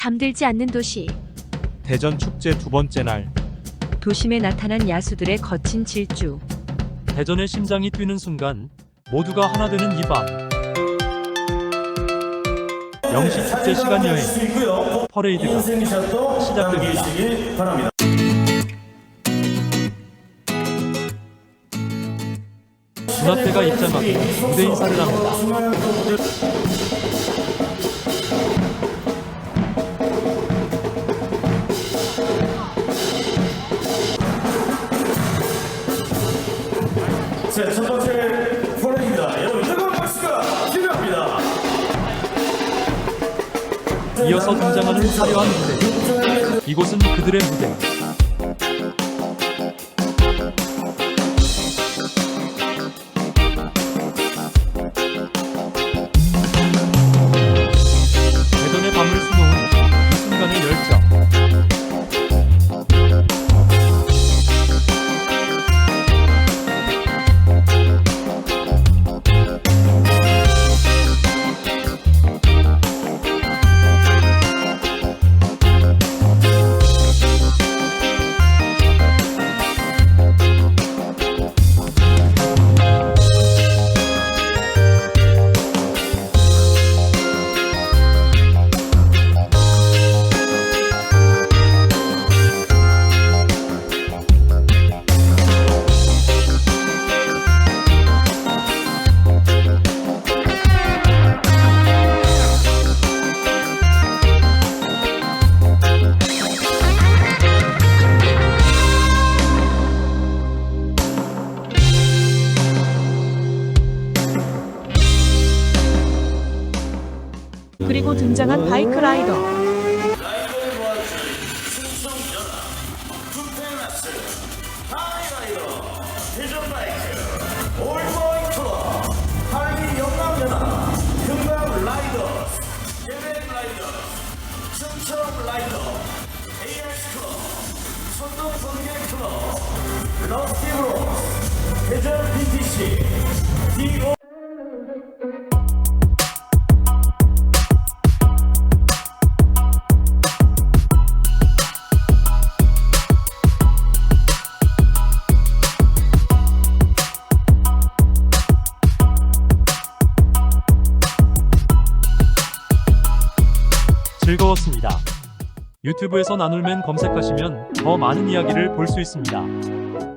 잠들지 않는 도시. 대전 축제 두 번째 날 도심에 나타난 야수들의 거친 질주. 대전의 심장이 뛰는 순간 모두가 하나 되는 이 밤. 영시 축제 시간 여행 퍼레이드가 시작됩니다. 군합대가 입장하고 무대 인사를 합니다. 자, 첫 번째 포레입니다. 여러분 뜨거운 박수가 필요합니다. 이어서 등장하는 화려한 무대. 이곳은 그들의 무대. 그리고 등장한 바이크 라이더. 대전바 즐거웠습니다. 유튜브에서 나눌맨 검색하시면 더 많은 이야기를 볼 수 있습니다.